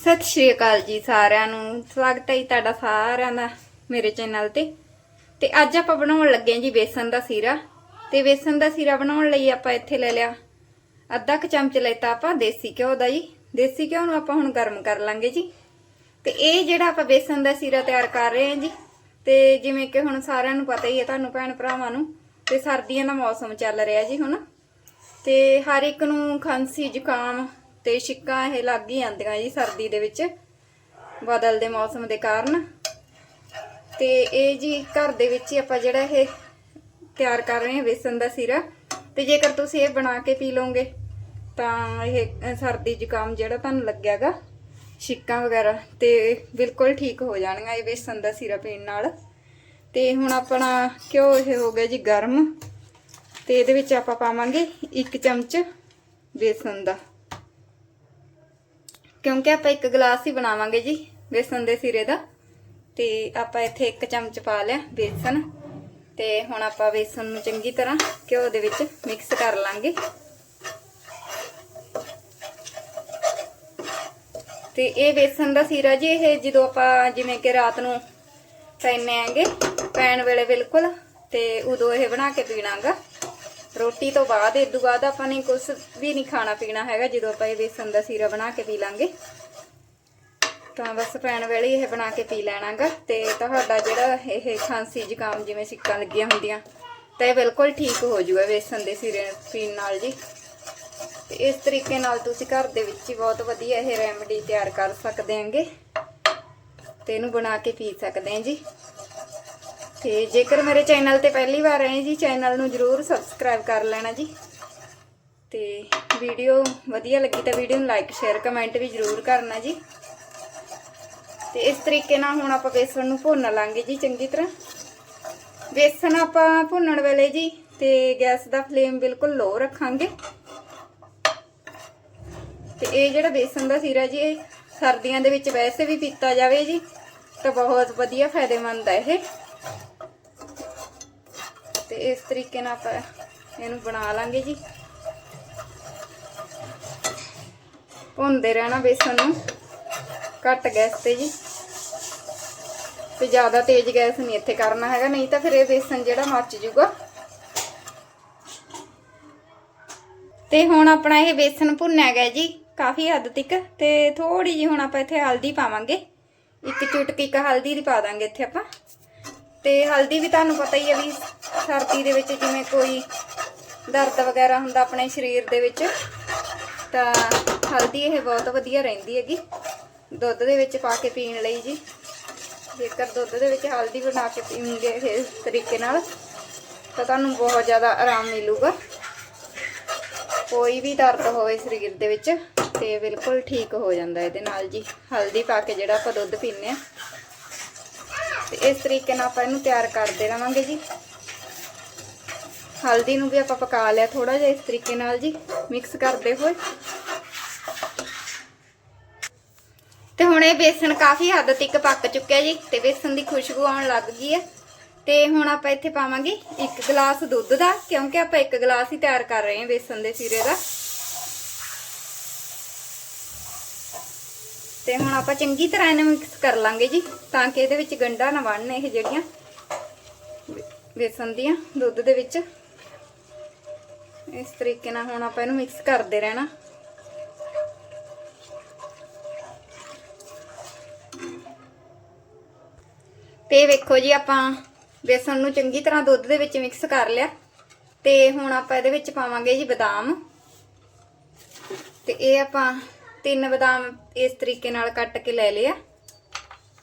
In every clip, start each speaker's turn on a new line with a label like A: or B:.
A: ਸਤਿ ਸ਼੍ਰੀ ਅਕਾਲ ਜੀ ਸਾਰਿਆਂ ਨੂੰ। ਸਵਾਗਤ ਹੈ ਜੀ ਤੁਹਾਡਾ ਸਾਰਿਆਂ ਦਾ ਮੇਰੇ ਚੈਨਲ ਤੇ। ਤੇ ਅੱਜ ਆਪਾਂ ਬਣਾਉਣ ਲੱਗੇ ਹਾਂ ਜੀ ਬੇਸਨ ਦਾ ਸੀਰਾ। ਤੇ ਬੇਸਨ ਦਾ ਸੀਰਾ ਬਣਾਉਣ ਲਈ ਆਪਾਂ ਇੱਥੇ ਲੈ ਲਿਆ ਅੱਧਾ ਕੁ ਚਮਚ ਲੈਤਾ ਆਪਾਂ ਦੇਸੀ ਘਿਓ ਦਾ ਜੀ। ਦੇਸੀ ਘਿਓ ਨੂੰ ਆਪਾਂ ਹੁਣ ਗਰਮ ਕਰ ਲਾਂਗੇ ਜੀ। ਤੇ ਇਹ ਜਿਹੜਾ ਆਪਾਂ ਬੇਸਨ ਦਾ ਸੀਰਾ ਤਿਆਰ ਕਰ ਰਹੇ ਹਾਂ ਜੀ, ਤੇ ਜਿਵੇਂ ਕਿ ਹੁਣ ਸਾਰਿਆਂ ਨੂੰ ਪਤਾ ਹੀ ਹੈ ਤੁਹਾਨੂੰ ਭੈਣ ਭਰਾਵਾਂ ਨੂੰ, ਤੇ ਸਰਦੀਆਂ ਦਾ ਮੌਸਮ ਚੱਲ ਰਿਹਾ ਜੀ ਹੁਣ। ਤੇ ਹਰ ਇੱਕ ਨੂੰ ਖਾਂਸੀ ਜ਼ੁਕਾਮ ਤੇ ਛਿੱਕਾਂ ਇਹ ਲੱਗ ਹੀ ਜਾਂਦੀਆਂ ਜੀ ਸਰਦੀ ਦੇ ਵਿੱਚ ਬਦਲਦੇ ਮੌਸਮ ਦੇ ਕਾਰਨ। ਤੇ ਇਹ ਜੀ ਘਰ ਦੇ ਵਿੱਚ ਹੀ ਆਪਾਂ ਜਿਹੜਾ ਇਹ ਤਿਆਰ ਕਰ ਰਹੇ ਹਾਂ ਵੇਸਣ ਦਾ ਸਿਰਾ। ਤੇ ਜੇਕਰ ਤੁਸੀਂ ਇਹ ਬਣਾ ਕੇ ਪੀ ਲਓਗੇ, ਤਾਂ ਇਹ ਸਰਦੀ ਜ਼ੁਕਾਮ ਜਿਹੜਾ ਤੁਹਾਨੂੰ ਲੱਗਿਆਗਾ, ਛਿੱਕਾਂ ਵਗੈਰਾ, ਤੇ ਬਿਲਕੁਲ ਠੀਕ ਹੋ ਜਾਣਗਾ ਇਹ ਵੇਸਣ ਦਾ ਸਿਰਾ ਪੀਣ ਨਾਲ। ਤੇ ਹੁਣ ਆਪਣਾ ਘਿਓ ਇਹ ਹੋ ਗਿਆ ਜੀ ਗਰਮ। ਤੇ ਇਹਦੇ ਵਿੱਚ ਆਪਾਂ ਪਾਵਾਂਗੇ 1 ਚਮਚ ਬੇਸਨ ਦਾ। ਕਿਉਂਕਿ ਆਪਾਂ ਇੱਕ ਗਲਾਸ ਹੀ ਬਣਾਵਾਂਗੇ ਜੀ ਬੇਸਨ ਦੇ ਸਿਰੇ ਦਾ। ਤੇ ਆਪਾਂ ਇੱਥੇ ਇੱਕ ਚਮਚ ਪਾ ਲਿਆ ਬੇਸਨ। ਤੇ ਹੁਣ ਆਪਾਂ ਬੇਸਨ ਨੂੰ ਚੰਗੀ ਤਰ੍ਹਾਂ ਘਿਓ ਦੇ ਵਿੱਚ ਮਿਕਸ ਕਰ ਲਾਂਗੇ। ਤੇ ਇਹ ਬੇਸਨ ਦਾ ਸੀਰਾ ਜੀ, ਇਹ ਜਦੋਂ ਆਪਾਂ ਜਿਵੇਂ ਕਿ ਰਾਤ ਨੂੰ ਪੈਨੇ ਆਂਗੇ, ਪੈਣ ਵੇਲੇ ਬਿਲਕੁਲ, ਤੇ ਉਦੋਂ ਇਹ ਬਣਾ ਕੇ ਪੀਣਾਗਾ। ਰੋਟੀ ਤੋਂ ਬਾਅਦ ਇਹ ਤੋਂ ਬਾਅਦ ਆਪਾਂ ਨੇ ਕੁਝ ਵੀ ਨਹੀਂ ਖਾਣਾ ਪੀਣਾ ਹੈਗਾ, ਜਦੋਂ ਆਪਾਂ ਇਹ ਬੇਸਨ ਦਾ ਸੀਰਾ ਬਣਾ ਕੇ ਪੀ ਲਾਂਗੇ। ਤਾਂ ਬਸ ਪੈਣ ਵੇਲੇ ਇਹ ਬਣਾ ਕੇ ਪੀ ਲੈਣਾਗਾ। ਤੇ ਤੁਹਾਡਾ ਜਿਹੜਾ ਇਹ ਖਾਂਸੀ ਜ਼ੁਕਾਮ ਜਿਵੇਂ ਸਿੱਕਾਂ ਲੱਗੀਆਂ ਹੁੰਦੀਆਂ, ਤਾਂ ਇਹ ਬਿਲਕੁਲ ਠੀਕ ਹੋ ਜਾਊਗਾ ਬੇਸਨ ਦੇ ਸੀਰੇ ਪੀਣ ਨਾਲ ਜੀ। ਤੇ ਇਸ ਤਰੀਕੇ ਨਾਲ ਤੁਸੀਂ ਘਰ ਦੇ ਵਿੱਚ ਹੀ ਬਹੁਤ ਵਧੀਆ ਇਹ ਰੈਮਡੀ ਤਿਆਰ ਕਰ ਸਕਦੇ ਆਂਗੇ ਤੇ ਇਹਨੂੰ ਬਣਾ ਕੇ ਪੀ ਸਕਦੇ ਆਂ ਜੀ। ਤੇ ਜੇਕਰ ਮੇਰੇ ਚੈਨਲ ਤੇ ਪਹਿਲੀ ਵਾਰ ਆਏ ਜੀ, ਚੈਨਲ ਨੂੰ ਜਰੂਰ ਸਬਸਕ੍ਰਾਈਬ ਕਰ ਲੈਣਾ ਜੀ। ਤੇ ਵੀਡੀਓ ਵਧੀਆ ਲੱਗੀ ਤਾਂ ਵੀਡੀਓ ਨੂੰ ਲਾਈਕ ਸ਼ੇਅਰ ਕਮੈਂਟ ਵੀ ਜਰੂਰ ਕਰਨਾ ਜੀ। ਤੇ ਇਸ ਤਰੀਕੇ ਨਾਲ ਹੁਣ ਆਪਾਂ ਬੇਸਣ ਨੂੰ ਭੁੰਨ ਲਾਂਗੇ ਜੀ ਚੰਗੀ ਤਰ੍ਹਾਂ। ਬੇਸਣ ਆਪਾਂ ਭੁੰਨਣ ਵੇਲੇ ਜੀ ਤੇ ਗੈਸ ਦਾ ਫਲੇਮ ਬਿਲਕੁਲ ਲੋ ਰੱਖਾਂਗੇ। ਤੇ ਇਹ ਜਿਹੜਾ ਬੇਸਣ ਦਾ ਸੀਰਾ ਜੀ, ਇਹ ਸਰਦੀਆਂ ਦੇ ਵਿੱਚ ਵੈਸੇ ਵੀ ਪੀਤਾ ਜਾਵੇ ਜੀ, ਤਾਂ ਬਹੁਤ ਵਧੀਆ ਫਾਇਦੇਮੰਦ ਹੈ ਇਹ। ਤੇ ਇਸ ਤਰੀਕੇ ਨਾਲ ਆਪਾਂ ਇਹਨੂੰ ਬਣਾ ਲਾਂਗੇ ਜੀ। ਭੁੰਨਦੇ ਰਹਿਣਾ ਬੇਸਨ ਨੂੰ। ਘੱਟ ਗੈਸ ਤੇ ਜੀ। ਤੇ ਜ਼ਿਆਦਾ ਤੇਜ਼ ਗੈਸ ਨਹੀਂ ਇੱਥੇ ਕਰਨਾ ਹੈਗਾ, ਨਹੀਂ ਤਾਂ ਫਿਰ ਇਹ ਬੇਸਨ ਜਿਹੜਾ ਮੱਚ ਜੂਗਾ ਤੇ ਹੁਣ ਆਪਣਾ ਇਹ ਬੇਸਨ ਭੁੰਨਿਆ ਗਿਆ ਜੀ, ਕਾਫੀ ਹੱਦ ਤੱਕ। ਤੇ ਥੋੜੀ ਜੀ ਹੁਣ ਆਪਾਂ ਇੱਥੇ ਹਲਦੀ ਪਾਵਾਂਗੇ। ਇੱਕ ਚੁਟਕੀ ਕ ਹਲਦੀ ਦੀ ਪਾ ਦਾਂਗੇ ਇੱਥੇ ਆਪਾਂ। ਤੇ ਹਲਦੀ ਵੀ ਤੁਹਾਨੂੰ ਪਤਾ ਹੀ ਹੈ ਵੀ ਸਰਦੀ ਦੇ ਵਿੱਚ ਜਿਵੇਂ ਕੋਈ ਦਰਦ ਵਗੈਰਾ ਹੁੰਦਾ ਆਪਣੇ ਸਰੀਰ ਦੇ ਵਿੱਚ, ਤਾਂ ਹਲਦੀ ਇਹ ਬਹੁਤ ਵਧੀਆ ਰਹਿੰਦੀ ਹੈਗੀ। ਦੁੱਧ ਦੇ ਵਿੱਚ ਪਾ ਕੇ ਪੀਣ ਲਈ ਜੀ। ਜੇਕਰ ਦੁੱਧ ਦੇ ਵਿੱਚ ਹਲਦੀ ਬਣਾ ਕੇ ਪੀਓਗੇ ਇਸ ਤਰੀਕੇ ਨਾਲ, ਤਾਂ ਤੁਹਾਨੂੰ ਬਹੁਤ ਜ਼ਿਆਦਾ ਆਰਾਮ ਮਿਲੂਗਾ। ਕੋਈ ਵੀ ਦਰਦ ਹੋਵੇ ਸਰੀਰ ਦੇ ਵਿੱਚ, ਤੇ ਬਿਲਕੁਲ ਠੀਕ ਹੋ ਜਾਂਦਾ ਇਹਦੇ ਨਾਲ ਜੀ। ਹਲਦੀ ਪਾ ਕੇ ਜਿਹੜਾ ਆਪਾਂ ਦੁੱਧ ਪੀਂਦੇ ਆ ਤੇ ਇਸ ਤਰੀਕੇ ਨਾਲ ਆਪਾਂ ਇਹਨੂੰ ਤਿਆਰ ਕਰਦੇ ਰਵਾਂਗੇ ਜੀ। ਹਲਦੀ ਨੂੰ ਵੀ ਆਪਾਂ ਪਕਾ ਲਿਆ ਥੋੜਾ ਜਿਹਾ ਇਸ ਤਰੀਕੇ ਨਾਲ ਜੀ ਮਿਕਸ ਕਰਦੇ ਹੋਏ। ਤੇ ਹੁਣ ਇਹ ਬੇਸਣ ਕਾਫੀ ਹੱਦ ਤੱਕ ਪੱਕ ਚੁੱਕਿਆ ਜੀ, ਤੇ ਬੇਸਣ ਦੀ ਖੁਸ਼ਬੂ ਆਉਣ ਲੱਗ ਗਈ ਹੈ। ਤੇ ਹੁਣ ਆਪਾਂ ਇੱਥੇ ਪਾਵਾਂਗੇ 1 ਗਲਾਸ ਦੁੱਧ ਦਾ, ਕਿਉਂਕਿ ਆਪਾਂ 1 ਗਲਾਸ ਹੀ ਤਿਆਰ ਕਰ ਰਹੇ ਹਾਂ ਬੇਸਣ ਦੇ ਸੀਰੇ ਦਾ। ਤੇ ਹੁਣ ਆਪਾਂ ਚੰਗੀ ਤਰ੍ਹਾਂ ਇਹਨੂੰ ਮਿਕਸ ਕਰ ਲਾਂਗੇ ਜੀ, ਤਾਂ ਕਿ ਇਹਦੇ ਵਿੱਚ ਗੰਢਾ ਨਾ ਬਣਨ ਇਹ ਜਿਹੜੀਆਂ ਬੇਸਣ ਦੀਆਂ ਦੁੱਧ ਦੇ ਵਿੱਚ। ਇਸ ਤਰੀਕੇ ਨਾਲ ਹੁਣ ਆਪਾਂ ਇਹਨੂੰ ਮਿਕਸ ਕਰਦੇ ਰਹਿਣਾ। ਤੇ ਵੇਖੋ ਜੀ ਆਪਾਂ ਬੇਸਣ ਨੂੰ ਚੰਗੀ ਤਰ੍ਹਾਂ ਦੁੱਧ ਦੇ ਵਿੱਚ ਮਿਕਸ ਕਰ ਲਿਆ। ਤੇ ਹੁਣ ਆਪਾਂ ਇਹਦੇ ਵਿੱਚ ਪਾਵਾਂਗੇ ਜੀ ਬਦਾਮ। ਤੇ ਇਹ ਆਪਾਂ ਤਿੰਨ ਬਦਾਮ ਇਸ ਤਰੀਕੇ ਨਾਲ ਕੱਟ ਕੇ ਲੈ ਲਿਆ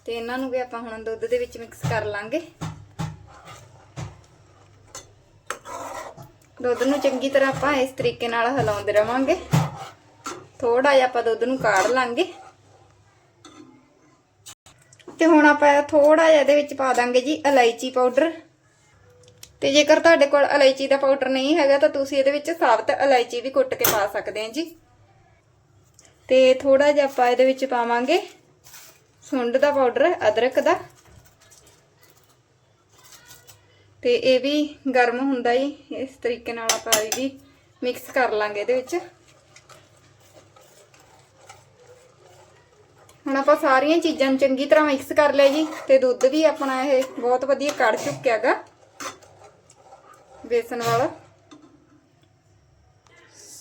A: ਤੇ ਇਹਨਾਂ ਨੂੰ ਵੀ ਆਪਾਂ ਹੁਣ ਦੁੱਧ ਦੇ ਵਿੱਚ ਮਿਕਸ ਕਰ ਲਾਂਗੇ। ਦੁੱਧ ਨੂੰ ਚੰਗੀ ਤਰ੍ਹਾਂ ਆਪਾਂ ਇਸ ਤਰੀਕੇ ਨਾਲ ਹਿਲਾਉਂਦੇ ਰਵਾਂਗੇ। ਥੋੜਾ ਜਿਹਾ ਆਪਾਂ ਦੁੱਧ ਨੂੰ ਕਾੜ ਲਾਂਗੇ। ਤੇ ਹੁਣ ਆਪਾਂ ਥੋੜਾ ਜਿਹਾ ਇਹਦੇ ਵਿੱਚ ਪਾ ਦਾਂਗੇ ਜੀ ਇਲਾਇਚੀ ਪਾਊਡਰ। ਤੇ ਜੇਕਰ ਤੁਹਾਡੇ ਕੋਲ ਇਲਾਇਚੀ ਦਾ ਪਾਊਡਰ ਨਹੀਂ ਹੈਗਾ ਤਾਂ ਤੁਸੀਂ ਇਹਦੇ ਵਿੱਚ ਸਾਬਤ ਇਲਾਇਚੀ ਵੀ ਕੁੱਟ ਕੇ ਪਾ ਸਕਦੇ ਹੋ ਜੀ। ਤੇ ਥੋੜਾ ਜਿਹਾ ਆਪਾਂ ਇਹਦੇ ਵਿੱਚ ਪਾਵਾਂਗੇ ਸੁੰਡ ਦਾ ਪਾਊਡਰ, ਅਦਰਕ ਦਾ। ਤੇ ਇਹ ਵੀ ਗਰਮ ਹੁੰਦਾ ਹੀ ਇਸ ਤਰੀਕੇ ਨਾਲ ਆਪਾਂ ਇਹ ਵੀ ਮਿਕਸ ਕਰ ਲਾਂਗੇ ਇਹਦੇ ਵਿੱਚ। ਹੁਣ ਆਪਾਂ ਸਾਰੀਆਂ ਚੀਜ਼ਾਂ ਨੂੰ ਚੰਗੀ ਤਰ੍ਹਾਂ ਮਿਕਸ ਕਰ ਲਿਆ ਜੀ, ਤੇ ਦੁੱਧ ਵੀ ਆਪਣਾ ਇਹ ਬਹੁਤ ਵਧੀਆ ਕੜ ਚੁੱਕਿਆਗਾ ਬੇਸਨ ਵਾਲਾ।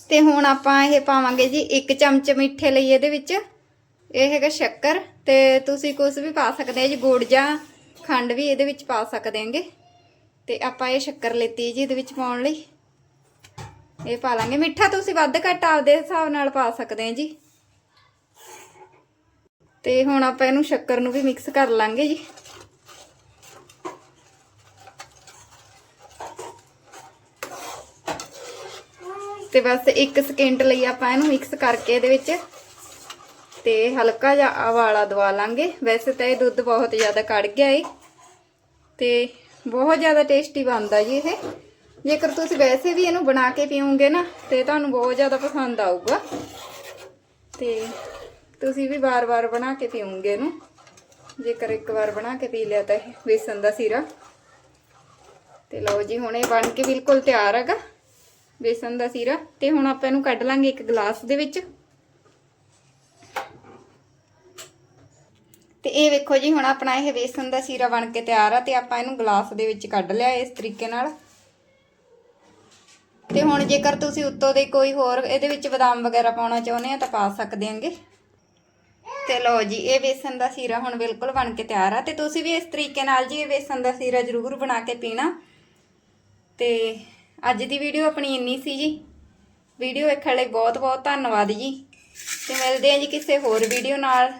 A: ਤੇ ਹੁਣ ਆਪਾਂ ਇਹ ਪਾਵਾਂਗੇ ਜੀ ਇੱਕ ਚਮਚ ਮਿੱਠੇ ਲਈ ਇਹਦੇ ਵਿੱਚ। ਇਹ ਹੈਗਾ ਸ਼ੱਕਰ, ਤੇ ਤੁਸੀਂ ਕੁਝ ਵੀ ਪਾ ਸਕਦੇ ਆ ਜੀ, ਗੁੜ ਜਾਂ ਖੰਡ ਵੀ ਇਹਦੇ ਵਿੱਚ ਪਾ ਸਕਦੇ ਆਂਗੇ ਤੇ ਆਪਾਂ ਇਹ ਸ਼ੱਕਰ ਲੈਤੀ ਜੀ ਇਹਦੇ ਵਿੱਚ ਪਾਉਣ ਲਈ। ਇਹ ਪਾ ਲਾਂਗੇ। ਮਿੱਠਾ ਤੁਸੀਂ ਵੱਧ ਘੱਟ ਆਪਦੇ ਹਿਸਾਬ ਨਾਲ ਪਾ ਸਕਦੇ ਆ ਜੀ। ਤੇ ਹੁਣ ਆਪਾਂ ਇਹਨੂੰ ਸ਼ੱਕਰ ਨੂੰ ਵੀ ਮਿਕਸ ਕਰ ਲਾਂਗੇ ਜੀ। ਤੇ ਬਸ 1 ਸਕਿੰਟ ਲਈ ਆਪਾਂ ਇਹਨੂੰ ਮਿਕਸ ਕਰਕੇ ਇਹਦੇ ਵਿੱਚ ਤੇ ਹਲਕਾ ਜਿਹਾ ਉਬਾਲਾ ਦਵਾ ਲਾਂਗੇ। ਵੈਸੇ ਤਾਂ ਇਹ ਦੁੱਧ ਬਹੁਤ ਜ਼ਿਆਦਾ ਕੜ ਗਿਆ ਏ। ਤੇ ਬਹੁਤ ਜ਼ਿਆਦਾ ਟੇਸਟੀ ਬਣਦਾ ਜੀ ਇਹ। ਜੇਕਰ ਤੁਸੀਂ ਵੈਸੇ ਵੀ ਇਹਨੂੰ ਬਣਾ ਕੇ ਪੀਓਗੇ ਨਾ, ਤੇ ਤੁਹਾਨੂੰ ਬਹੁਤ ਜ਼ਿਆਦਾ ਪਸੰਦ ਆਊਗਾ। ਤੇ ਤੁਸੀਂ ਵੀ ਵਾਰ-ਵਾਰ ਬਣਾ ਕੇ ਪੀਓਗੇ ਇਹਨੂੰ। ਜੇਕਰ ਇੱਕ ਵਾਰ ਬਣਾ ਕੇ ਪੀ ਲਿਆ ਤਾਂ ਇਹ ਬੇਸਨ ਦਾ ਸੀਰਾ। ਤੇ ਲਓ ਜੀ, ਹੁਣ ਇਹ ਬਣ ਕੇ ਬਿਲਕੁਲ ਤਿਆਰ ਹੈਗਾ ਬੇਸਨ ਦਾ ਸੀਰਾ। ਤੇ ਹੁਣ ਆਪਾਂ ਇਹਨੂੰ ਕੱਢ ਲਾਂਗੇ ਇੱਕ ਗਲਾਸ ਦੇ ਵਿੱਚ। ਤੇ ਇਹ ਵੇਖੋ ਜੀ, ਹੁਣ ਆਪਣਾ ਇਹ ਬੇਸਨ ਦਾ ਸੀਰਾ ਬਣ ਕੇ ਤਿਆਰ ਆ ਤੇ ਆਪਾਂ ਇਹਨੂੰ ਗਲਾਸ ਦੇ ਵਿੱਚ ਕੱਢ ਲਿਆ ਇਸ ਤਰੀਕੇ ਨਾਲ। ਤੇ ਹੁਣ ਜੇਕਰ ਤੁਸੀਂ ਉੱਤੋਂ ਦੇ ਕੋਈ ਹੋਰ ਇਹਦੇ ਵਿੱਚ ਬਦਾਮ ਵਗੈਰਾ ਪਾਉਣਾ ਚਾਹੁੰਦੇ ਆ ਤਾਂ ਪਾ ਸਕਦੇ ਆਂਗੇ। ਤੇ ਲਓ ਜੀ, ਇਹ ਬੇਸਨ ਦਾ ਸੀਰਾ ਹੁਣ ਬਿਲਕੁਲ ਬਣ ਕੇ ਤਿਆਰ ਆ ਤੇ ਤੁਸੀਂ ਵੀ ਇਸ ਤਰੀਕੇ ਨਾਲ ਜੀ ਇਹ ਬੇਸਨ ਦਾ ਸੀਰਾ ਜ਼ਰੂਰ ਬਣਾ ਕੇ ਪੀਣਾ। ਤੇ ਅੱਜ ਦੀ ਵੀਡੀਓ ਆਪਣੀ ਇੰਨੀ ਸੀ ਜੀ। ਵੀਡੀਓ ਵੇਖਣ ਲਈ ਬਹੁਤ ਬਹੁਤ ਧੰਨਵਾਦ ਜੀ। ਤੇ ਮਿਲਦੇ ਹਾਂ ਜੀ ਕਿਸੇ ਹੋਰ ਵੀਡੀਓ ਨਾਲ।